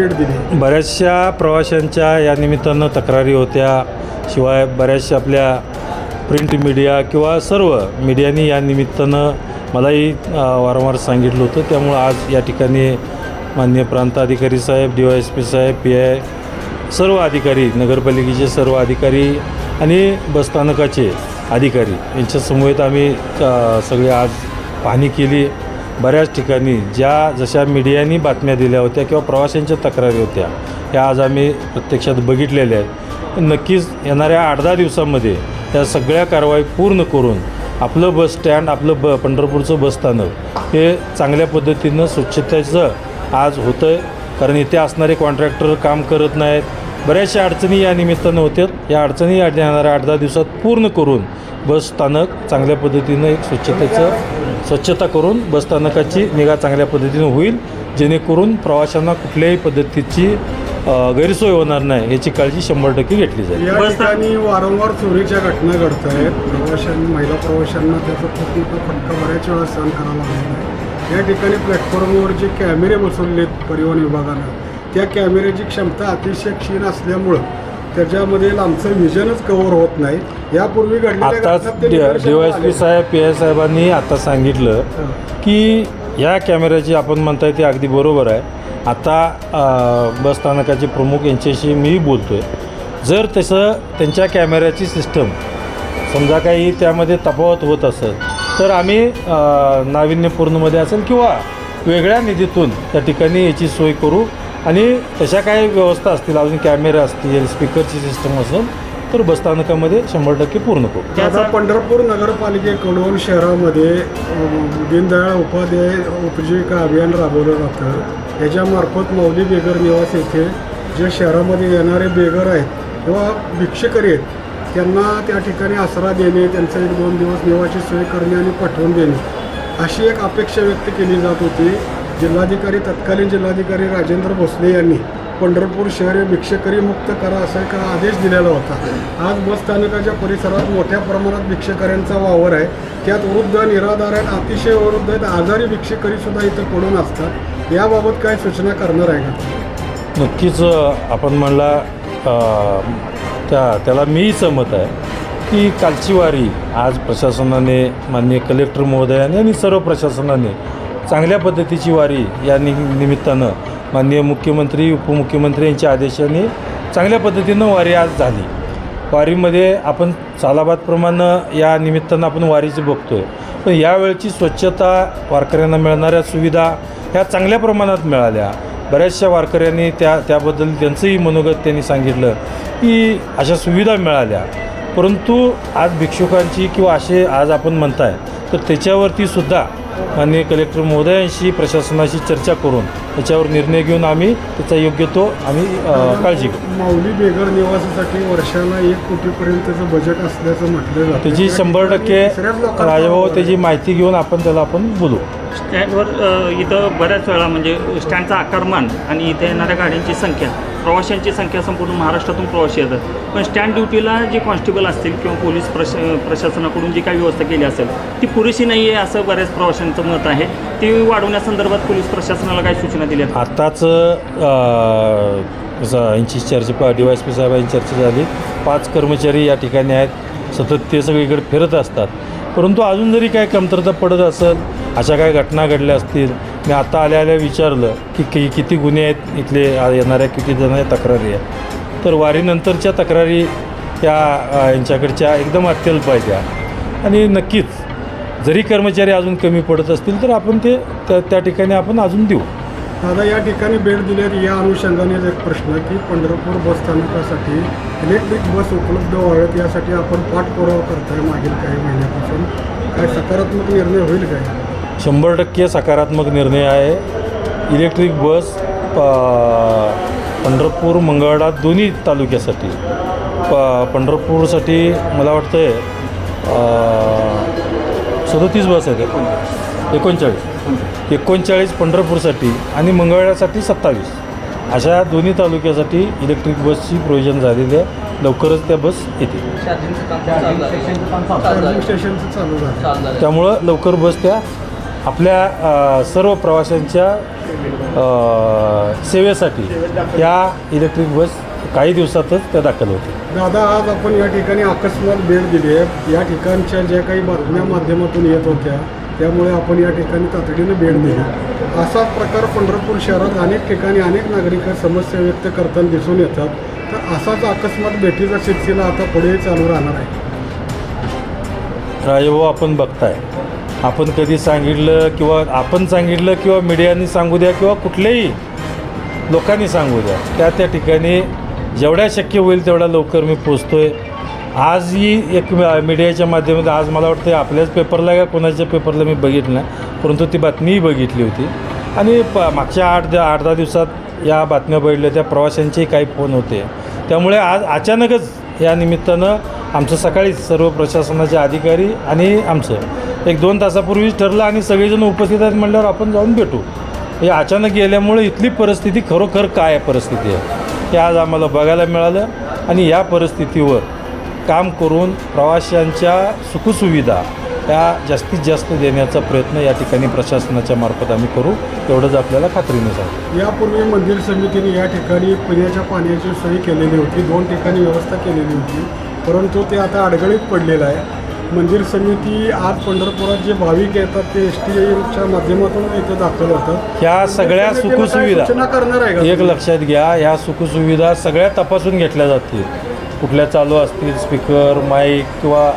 बऱ्याचशा प्रवाशांच्या या निमित्तानं तक्रारी होत्या. शिवाय बऱ्याचशा आपल्या प्रिंट मीडिया किंवा सर्व मीडियानी या निमित्तानं मलाही वारंवार सांगितलं होतं. त्यामुळं आज या ठिकाणी माननीय प्रांत अधिकारी साहेब डी वाय एस पी साहेब पी आय सर्व अधिकारी नगरपालिकेचे सर्व अधिकारी आणि बसस्थानकाचे अधिकारी यांच्या समवेत आम्ही सगळे आज पाहणी केली. बऱ्याच ठिकाणी ज्या जशा मीडियानी बातम्या दिल्या होत्या किंवा प्रवाशांच्या तक्रारी होत्या ह्या आज आम्ही प्रत्यक्षात बघितलेल्या आहेत. नक्कीच येणाऱ्या आठ दहा दिवसामध्ये त्या सगळ्या कारवाई पूर्ण करून आपलं बस स्टँड आपलं ब पंढरपूरचं बसस्थानक हे चांगल्या पद्धतीनं स्वच्छतेचं आज होतं आहे कारण इथे असणारे कॉन्ट्रॅक्टर काम करत नाहीत. बऱ्याचशा अडचणी या निमित्तानं होत्यात. या अडचणी येणाऱ्या आठ दहा दिवसात पूर्ण करून बस स्थानक चांगल्या पद्धतीनं एक स्वच्छतेचं स्वच्छता करून बसस्थानकाची निगा चांगल्या पद्धतीनं होईल जेणेकरून प्रवाशांना कुठल्याही पद्धतीची गैरसोय होणार नाही याची काळजी शंभर टक्के घेतली जाईल. या ठिकाणी वारंवार चोरीच्या घटना घडत आहेत प्रवाशांनी महिला प्रवाशांना त्याचा खूप मोठा फटका बऱ्याच वेळा सहन करावा लागलेला आहे. या ठिकाणी प्लॅटफॉर्मवर जे कॅमेरे बसवलेत परिवहन विभागानं त्या कॅमेऱ्याची क्षमता अतिशय क्षीण असल्यामुळं त्याच्यामध्ये आमचं व्हिजनच कव्हर होत नाही यापूर्वी घडलेल्या आताच घटनात ते डी निदर्शनाला वाय एस पी. साहेब पी आय साहेबांनी आता सांगितलं. की या कॅमेऱ्याची आपण म्हणताय ते अगदी बरोबर आहे आता अ, बस स्थानकाचे प्रमुख यांच्याशी मीही बोलतो आहे जर तसं त्यांच्या कॅमेऱ्याची सिस्टम समजा काही त्यामध्ये तफावत होत असेल तर आम्ही नाविन्यपूर्णमध्ये असेल किंवा वेगळ्या निधीतून त्या ठिकाणी याची सोय करू आणि तशा काही व्यवस्था असतील अजून कॅमेरे असतील स्पीकरची सिस्टम असेल तर बसस्थानकामध्ये शंभर टक्के पूर्ण करू. आता पंढरपूर नगरपालिकेकडून शहरामध्ये दीनदयाळ उपाध्याय उपजीविका अभियान राबवलं जातं. याच्यामार्फत मौली बेगर निवास येथे जे शहरामध्ये येणारे बेगर आहेत किंवा भिक्षकरी आहेत त्यांना त्या ठिकाणी आसरा देणे त्यांचा एक दोन दिवस निवाची सोय करणे आणि पाठवून देणे अशी एक अपेक्षा व्यक्त केली जात होती. जिल्हाधिकारी तत्कालीन जिल्हाधिकारी राजेंद्र भोसले यांनी पंढरपूर शहर हे भिक्षकरी मुक्त करा असा एक आदेश दिलेला होता. आज बस स्थानकाच्या परिसरात मोठ्या प्रमाणात भिक्षकऱ्यांचा वावर आहे. त्यात वृद्ध निराधार आहेत अतिशय वृद्ध आहेत. आजारी भिक्षकरी सुद्धा इथं पडून असतात. याबाबत काय सूचना करणार आहे का? नक्कीच आपण म्हणला त्या त्याला मीही सहमत आहे की कालची वारी आज प्रशासनाने माननीय कलेक्टर महोदयाने आणि सर्व प्रशासनाने चांगल्या पद्धतीची वारी या नि निमित्तानं माननीय मुख्यमंत्री उपमुख्यमंत्री यांच्या आदेशाने चांगल्या पद्धतीनं वारी आज झाली. वारीमध्ये आपण सालाबादप्रमाणे या निमित्तानं आपण वारीचं बघतोय. पण यावेळची स्वच्छता वारकऱ्यांना मिळणाऱ्या सुविधा ह्या चांगल्या प्रमाणात मिळाल्या. बऱ्याचशा वारकऱ्यांनी त्या त्याबद्दल त्यांचंही मनोगत त्यांनी सांगितलं की अशा सुविधा मिळाल्या. परंतु आज भिक्षुकांची किंवा असे आज आपण म्हणताय तर त्याच्यावरती सुद्धा माननीय कलेक्टर महोदयांशी प्रशासनाशी चर्चा करून त्याच्यावर निर्णय घेऊन आम्ही त्याचा योग्य तो आम्ही काळजी घेऊ. माऊली बेगर निवासासाठी वर्षाला एक कोटीपर्यंतचं बजेट असल्याचं म्हटलं जातं. त्याची त्या शंभर टक्के राजाभाऊ. त्याची माहिती घेऊन आपण त्याला आपण बोलू. स्टँडवर इथं बऱ्याच वेळा म्हणजे स्टँडचा आकारमान आणि इथे येणाऱ्या गाड्यांची संख्या प्रवाशांची संख्या संपूर्ण महाराष्ट्रातून प्रवासी येतात. पण स्टँड ड्युटीला जे कॉन्स्टेबल असतील किंवा पोलीस प्रश प्रशासनाकडून जी काही व्यवस्था केली असेल ती पुरेशी नाही आहे असं बऱ्याच प्रवाशांचं मत आहे. ती वाढवण्यासंदर्भात पोलीस प्रशासनाला काही सूचना दिल्या आहेत? आत्ताच यांची चर्चा डी वाय एस पी साहेबांची चर्चा झाली. पाच कर्मचारी या ठिकाणी आहेत. सतत ते सगळीकडे फिरत असतात. परंतु अजून जरी काही कमतरता पडत असेल अशा काही घटना घडल्या असतील मी आता आल्या आल्या विचारलं की कि किती गुन्हे आहेत इथले येणाऱ्या किती जण तक्रारी आहेत. तर वारीनंतरच्या तक्रारी त्या यांच्याकडच्या एकदम अत्यल्प आहेत त्या आणि नक्कीच जरी कर्मचारी अजून कमी पडत असतील तर आपण ते त्या ठिकाणी आपण अजून देऊ. दादा या ठिकाणी भेट दिल्यात. या अनुषंगाने एक प्रश्न की पंढरपूर बस स्थानकासाठी इलेक्ट्रिक बस उपलब्ध व्हाव्यात यासाठी आपण पाठपुरावा करताय मागील काही महिन्यापासून. काय सकारात्मक निर्णय होईल काय? शंभर टक्के सकारात्मक निर्णय आहे. इलेक्ट्रिक बस प- पंढरपूर मंगळवेढा दोन्ही तालुक्यासाठी. प पंढरपूरसाठी मला वाटतं आहे सदतीस बस आहेत. एकोणचाळीस. एकोणचाळीस पंढरपूरसाठी आणि मंगळवेढ्यासाठी सत्तावीस. अशा दोन्ही तालुक्यासाठी इलेक्ट्रिक बसची प्रोविजन झालेली आहे. लवकरच त्या बस येतील. त्यामुळं लवकर बस त्या आपल्या सर्व प्रवाशांच्या सेवेसाठी या इलेक्ट्रिक बस काही दिवसातच त्या दाखल होतील. दादा आज आपण या ठिकाणी अकस्मात भेट दिली आहे. या ठिकाणच्या ज्या काही बातम्या माध्यमातून येत होत्या त्यामुळे आपण या ठिकाणी तातडीनं भेट दिली. असाच प्रकार पंढरपूर शहरात अनेक ठिकाणी अनेक नागरिक समस्या व्यक्त करताना दिसून येतात. तर असाच अकस्मात भेटीचा सिलसिला आता पुढेही चालू राहणार आहे. राजेभाऊ आपण बघताय. आपण कधी सांगितलं किंवा आपण सांगितलं किंवा मीडियानी सांगू द्या किंवा कुठल्याही लोकांनी सांगू द्या त्या त्या ठिकाणी जेवढ्या शक्य होईल तेवढ्या लवकर मी पोचतो आहे आज आजही एक मीडियाच्या माध्यमातून आज मला वाटतं आपल्याच पेपरला का कोणाच्या पेपरला मी बघितलं नाही. परंतु ती बातमीही बघितली होती. आणि प मागच्या आठ द आठ दहा दिवसात या बातम्या बघितल्या त्या प्रवाशांचेही काही फोन होते. त्यामुळे आज अचानकच या निमित्तानं आमचं सकाळीच सर्व प्रशासनाचे अधिकारी आणि आमचं एक दोन तासापूर्वीच ठरलं आणि सगळेजण उपस्थित आहेत म्हटल्यावर आपण जाऊन भेटू. हे अचानक गेल्यामुळे इथली परिस्थिती खरोखर काय आहे? परिस्थिती आहे. हे आज आम्हाला बघायला मिळालं आणि या परिस्थितीवर काम करून प्रवाशांच्या सुखसुविधा या जास्तीत जास्त देण्याचा प्रयत्न या ठिकाणी प्रशासनाच्या मार्फत आम्ही करू. एवढंच आपल्याला खात्रीने सांगतो यापूर्वी मंदिर समितीने या ठिकाणी पिण्याच्या पाण्याची सोय केलेली होती. दोन ठिकाणी व्यवस्था केलेली होती. परंतु ते आता अडगळीत पडलेलं आहे. मंदिर समिती आज पंढरपुरात जे भाविक येतात ते एस टी एमच्या माध्यमातून इथं दाखल होतात. ह्या सगळ्या सुखसुविधा करणार आहे एक? लक्षात घ्या. ह्या सुखसुविधा सगळ्या तपासून घेतल्या जातील. कुठल्या चालू असतील स्पीकर माईक किंवा